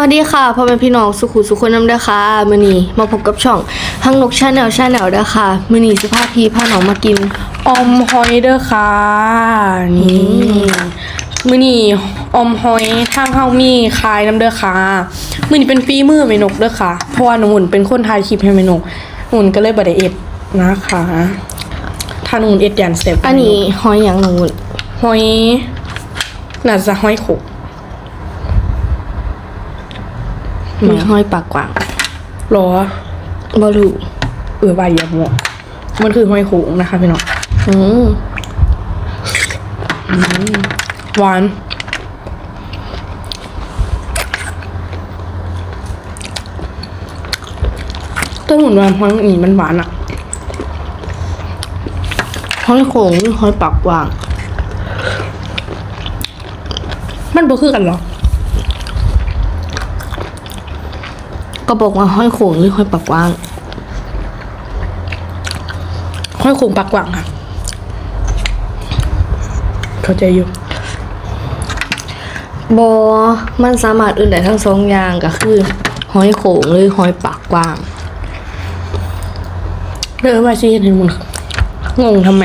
วัสดีค่ะพ่อแม่พี่น้องสุขุสุขคนน้ำเด้อค่ะมื้อนี้มาพบกับช่องฮังนกชาแนลชาแนลเด้อค่ะมื้อนี้สิพาพี่พาน้องมากินออมหอยเด้อค่ะนี่มื้อนี้ออมหอยทางเฮามีขายน้ำเด้อค่ะมื้อนี้เป็นฝีมือแม่นกเด้อค่ะเพราะว่าหนูหุ่นเป็นคนถ่ายคลิปให้แม่นกหนูหุ่นก็เลยบ่ได้เอ็ดนะคะถ้าหนูหุ่นเอ็ดยันเสร็จอันนี้หอยหยังน้องวุ้นหอยน่าจะหอยขก มีหอยปากกว่างหรอบ่รู้เออใบายาหมวมันคือหอยโขงนะคะพี่น้องอืมหวานต้นหุ่นหวานหอยหนีมันหวานอะหอยโขงหรือหอยปากกว่าง มันบ่คือกันเหรอ ก็บอกว่าหอยโขงหรือหอยปากกว่างหอยโขงปากกว่างค่ะ เข้าใจอยู่บ่มันสามารถอื่นได้ทั้งสองอย่างก็คือหอยโขงหรือหอยปากกว่างเรื่องว่าซีเห็นมันงงทำไม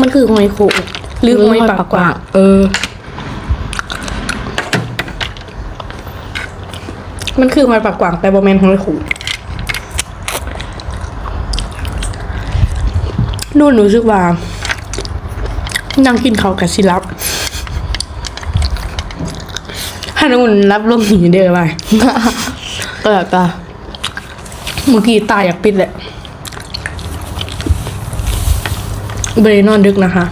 มันคือหอยโขงหรือหอยปากกว่าง เออ มันคือหอยปากกว่างแต่บอแมนหอยโขงนู่นหนูรู้สึกว่านั่งกินเขากับซิรับฮันนุ่นรับลมหนีเด้อไปก็แบบว่าเมื่อกี้ตาอยากปิดแหละเบรนอนดึกนะคะ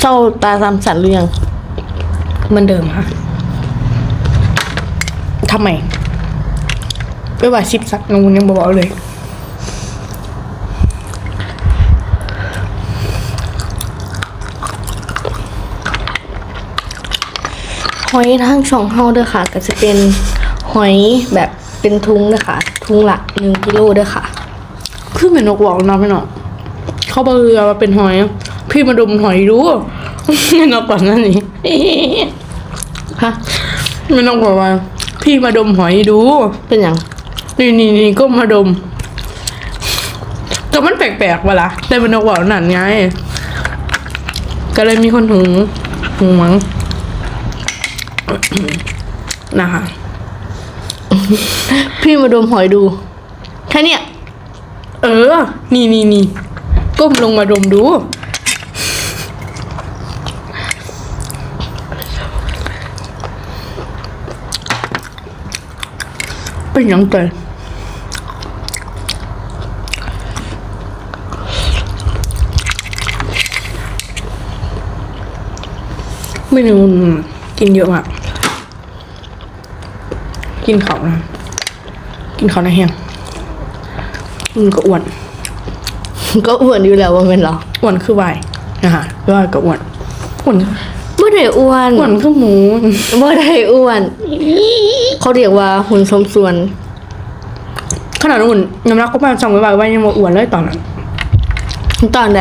เศร้าตาสามสันหรือยังมันเดิมค่ะ ทำไมไม่ว่าชิปสักนูนยังบอกเลย หอยทางช่องเฮาเด้อค่ะ ก็จะเป็นหอยแบบเป็นทุงเด้อค่ะ ทุงละหนึ่งกิโลเด้อค่ะ คือเหมือนนกบอกนะพี่น้องเขาบอกเรือว่าเป็นหอย พี่มาดมหอยดูไม่นกก่อนนั่นนี่ฮะไม่นกบอกว่า พี่มาดมหอยดู เป็นอย่างนี่นี่นี่ก็มาดมแต่มันแปลกๆเวละแต่เป็นนกบอกนั่นไง ก็เลยมีคนหึงหึงมั้งนะคะ พี่มาดมหอยดู แค่เนี้ยเออ นี่นี่นี่ก้มลงมาดมดู เป็นหยังไงไม่รู้กินเยอะมากกินเขานะกินเขาในแห้งมันก็อ้วน ก็อ้วนอยู่แล้วว่าเป็นเหรออ้วนคือวายนะคะว่าก็อ้วนอ้วน ไม่ได้อ้วนอ้วนคือหมูไม่ได้อ้วน เขาเรียกว่าหุ่นสมส่วน ขนาดอ้วนน้ำหนักก็มาสั่งไว้ว่ายังมาอ้วนเลยตอนนั้นตอนใด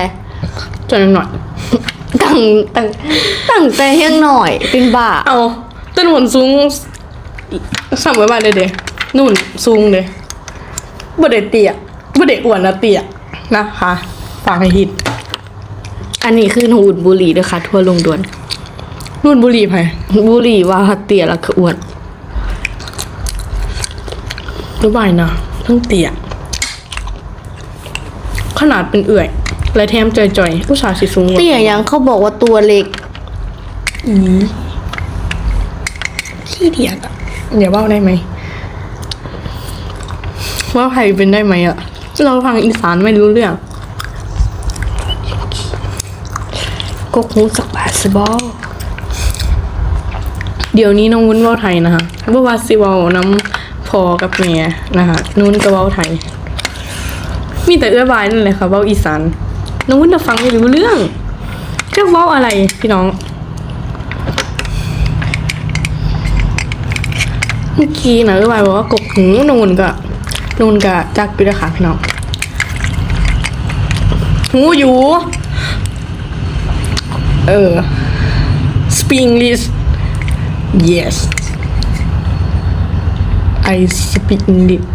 จนยังหน่อยตั้งตั้งตั้งแต่ยังหน่อยเป็นบ้าเอาต้นหนสูงสั่งไว้ว่าเลยเด้นู่นสูงเลยบ่ได้เตี้ยบ่ได้อ้วนนะเตี้ยนะคะฝากให้ฮิตอันนี้คือหุ่นบุหรี่เด้อค่ะ ทั่วลงด่วน นู่นบุหรี่ไผบุหรี่ว่าเตี้ยแล้วก็อ้วนรู้บ่ายนะทั้งเตี้ยขนาดเป็นเอื่อย และแถมจ่อยๆผู้ชายสิสูงกว่าเตี้ยยังเขาบอกว่าตัวเล็กอีขี้เดียดอะอย่าเว่าได้ไหมว่าใครเป็นได้ไหมอะเราฟังอีสานไม่รู้เรื่องก็คงสักบาทสิบอ เดี๋ยวนี้น้องวุ้นว่าไทยนะคะว่าว่าสิว้าน้ำพอกับแม่นะคะนุ่นก็ว้าไทย มีแต่เอื้อบายนั่นแหละค่ะว้าอีสานน้องวุ้นจะฟังไม่รู้เรื่องจะว้าอะไรพี่น้องเมื่อกี้นะเอื้อบายบอกว่ากกหูน้องวุ้นก็นุ้นก็จักไปด้วยค่ะพี่น้องหูอยู่ เออ สปริงลิส yes I speak English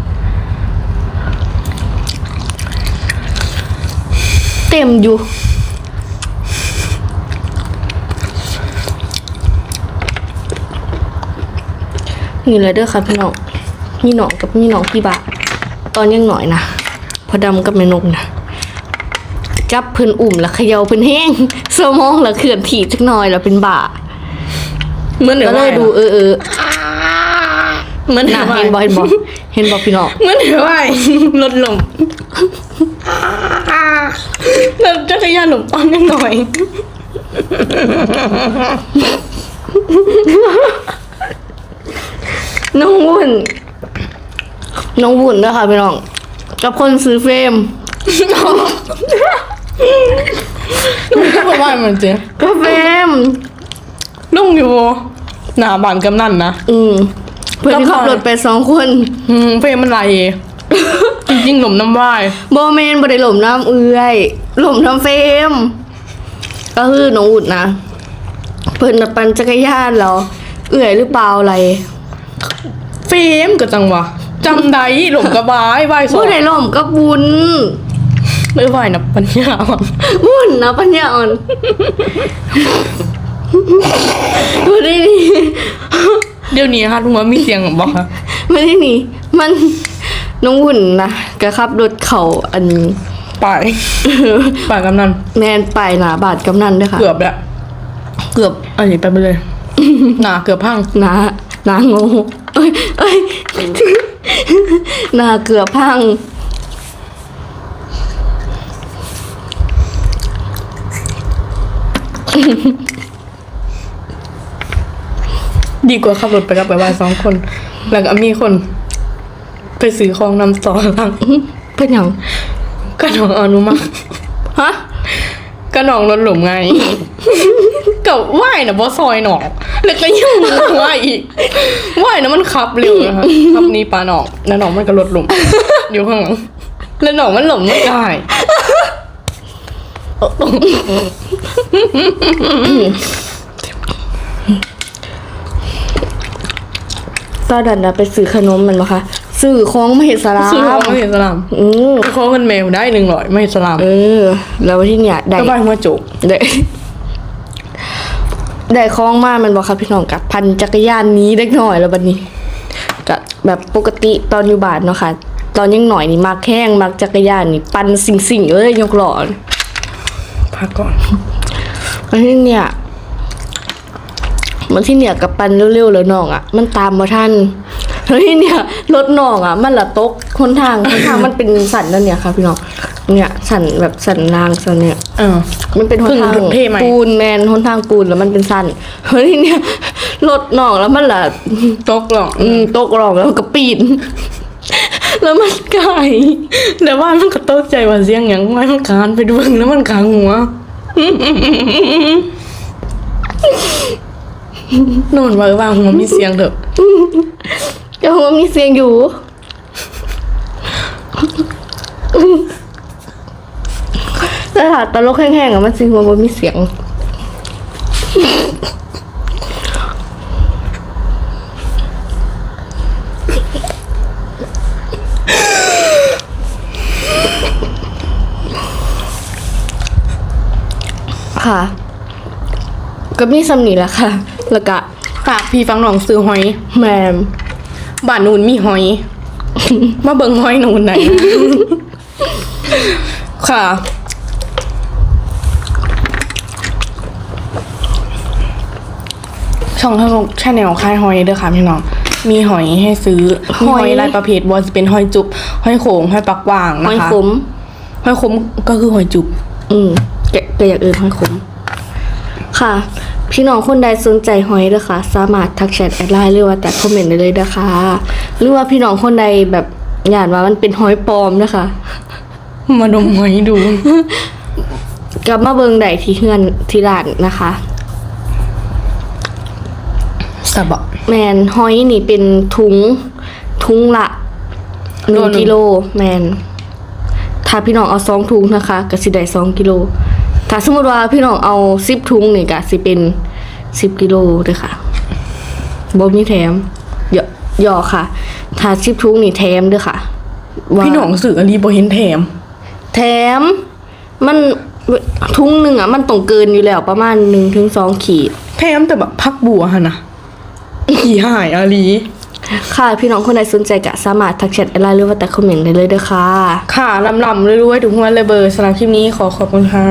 เต็มอยู่นี่เลยเด้อค่ะพี่น้องมีหนองกับมีหนองพี่บะตอนยังหน่อยนะ พอดำกับแม่นกนะจับเพิ่นอุ่มแล้วเขย่าเพิ่นแห้งสมองแล้วเขื่อนถีบจักหน่อยแล้วเป็นบา เหมือนเดี๋ยวก็เลยดูเออเออเหมือนหเดี๋นายวเห็นบอเห็นบอเห็นบอพี่น้องเหมือนเดี๋ยวไอ้ลดลมแล้วจักรยานหลมปังกันหน่อยน้องวุ่นน้องวุ่นนะคะพี่น้องกับคนซื้อเฟรมเพราะว่ามันเจ๊ก็เฟรมลุงอยู่ หน้าบ้านกำนันนะ อืมเพื่อนที่ขับรถไปสองคน อืมเพลงมันไหลจริงๆหนุ่มน้ำว่ายบอเมนบไดหล่มน้ำเอื้อยหล่มน้ำเฟรมก็คือน้องอุ่นนะ เพิ่นน่ะปั่นจักรยานเหรอ เอื้อยหรือเปล่าอะไร เฟมก็จังวะจำได้หลงกระบายไหวสอผู้งใดหล่มก็บุญไม่ไหวนะปัญญาอ่อนบุญนะปัญญาอ่อน ดูได้ดีเดี๋ยวนี้ค่ะลุงว่ามีเสียงบอกค่ะไม่ได้หนีมันน้องวุ่นนะก็ขับรถเขาอันไปไปกำนันแมนไปหนาบาดกำนันด้วยค่ะ เกือบแล้วเกือบอันนี้ไปไปเลยหนาเกือบพังหนาหนางูเอ้ยเอ้ยหนาเกือบพัง ดีกว่าขับรถไปกับไปวายสองคน แล้วก็มีคน ไปซื้อของนำสอนหลังเป็นหยังก็น้องเอาหนุมาฮะก็น้องรถหลุมไงกับว่ายนะบอซอยหนอกแล้วก็ยังว่ายอีกว่ายนะมันขับเร็วนะคะขับหนี้ปลาหนอกแล้วหนอกมันก็รถหลุมอยู่ข้างหลังแล้วหนอกมันหลมไม่ได้ ตอนนั้นนะไปซื้อขนมมันมาค่ะซื้อของมาเห็ดสลาซื้อของมไม่เห็นสลามอืมของมันแมวได้หนึ่งร้อยไม่เห็นสลามเออ แล้วที่เนี่ยได้ก็บ้านหัวโจกได้ได้คล้องมามันบอกครับพี่น้องกับพันจักรยานนี้เล็กหน่อยแล้วบัดนี้ก็แบบปกติตอนอยู่บ้านเนาะค่ะ ตอนยังหน่อยนี่มักแข้งมักจักรยานนี่ ปันสิ่งสิ่งๆเลยยกหลอนพักก่อนมันที่เนี่ย มันที่เนี่ยกับปันเร็วๆเลยน้องอะ มันตามมาทันแล้วที่เนี่ยรถน้องอะ มันละตกคนทางคนทางมันเป็นสันนั่นเนี่ยค่ะพี่น้องเนี่ยสันแบบสันนางสันเนี่ยเออ มันเป็นหนทางเพิ่งเท่ใหม่ปูนแมนหนทางปูนแล้วมันเป็นสั้นเฮ้ยเนี่ยรถหนองแล้วมันละ ตกหรอกอืมตกหลอกแล้วก็ปีน แล้วมันไก่แต่ว่ามันก็ตกใจว่าเสียงอย่างไม่มันคานไปดูแล้วมันคางหัว นอนไว้ว่าหัวมีเสียงเถอะเดี๋ยวมันมีเสียงอยู่แต่ถ้าตลกแห้งๆอะมันสิหัวมันมีเสียงค่ะ ก็มีสำนีแหละค่ะ แล้วก็ฝากพี่ฟังน้องซื้อหอยแมมบ้านนูนมีหอย มาเบิ่งหอยนูนไหนอยค่ะ ช่องทางชาแนลคายหอยเด้อค่ะพี่น้อง มีหอยให้ซื้อ มีหอยหลายประเภทบอจะเป็นหอยจุบหอยโขงหอยปักว่างหอยนะคะ ขม หอยขมก็คือหอยจุบ อืมแกะแกะอย่างอื่นหอยขม ค่ะ พี่น้องคนใดสนใจหอยเด้อค่ะ สามารถทักแชทแอดไลน์หรือว่าแต่คอมเมนต์ได้เลยนะคะ หรือว่าพี่น้องคนใดแบบอยากว่ามันเป็นหอยปลอมนะคะ มาดมหอยดู กลับมาเบิงได้ที่เฮือนที่ร้านนะคะสบะแมนหอยนี่เป็นถุงถุงละหนึ่งโลหนึ่งกิโลแมนถ้าพี่น้องเอาสองถุงนะคะก็สิได้สองกิโล ถ้าสมมติว่าพี่น้องเอาสิบถุงนี่ก็สิเป็นสิบกิโลเด้อค่ะบ่มีแถมหยอกหยอกค่ะ ถ้าชิปทุกนี่แถมเด้อค่ะว่าพี่น้องสื่ออลีบ่เห็นแถม แถม มันทุงหนึ่งอะ มันต้องเกินอยู่แล้วประมาณหนึ่งถึงสองขีด แถมแต่แบบพักบัวหั่นนะขี่หายอาลีค่ะ พี่น้องคนใดสนใจก็สามารถทักแชทไลน์หรือว่าแต่คอมเมนต์ได้เลยเด้อค่ะ ค่ะลำๆเรื่อยๆถึงหัวเลยเบอร์สำหรับคลิปนี้ขอขอบคุณค่ะ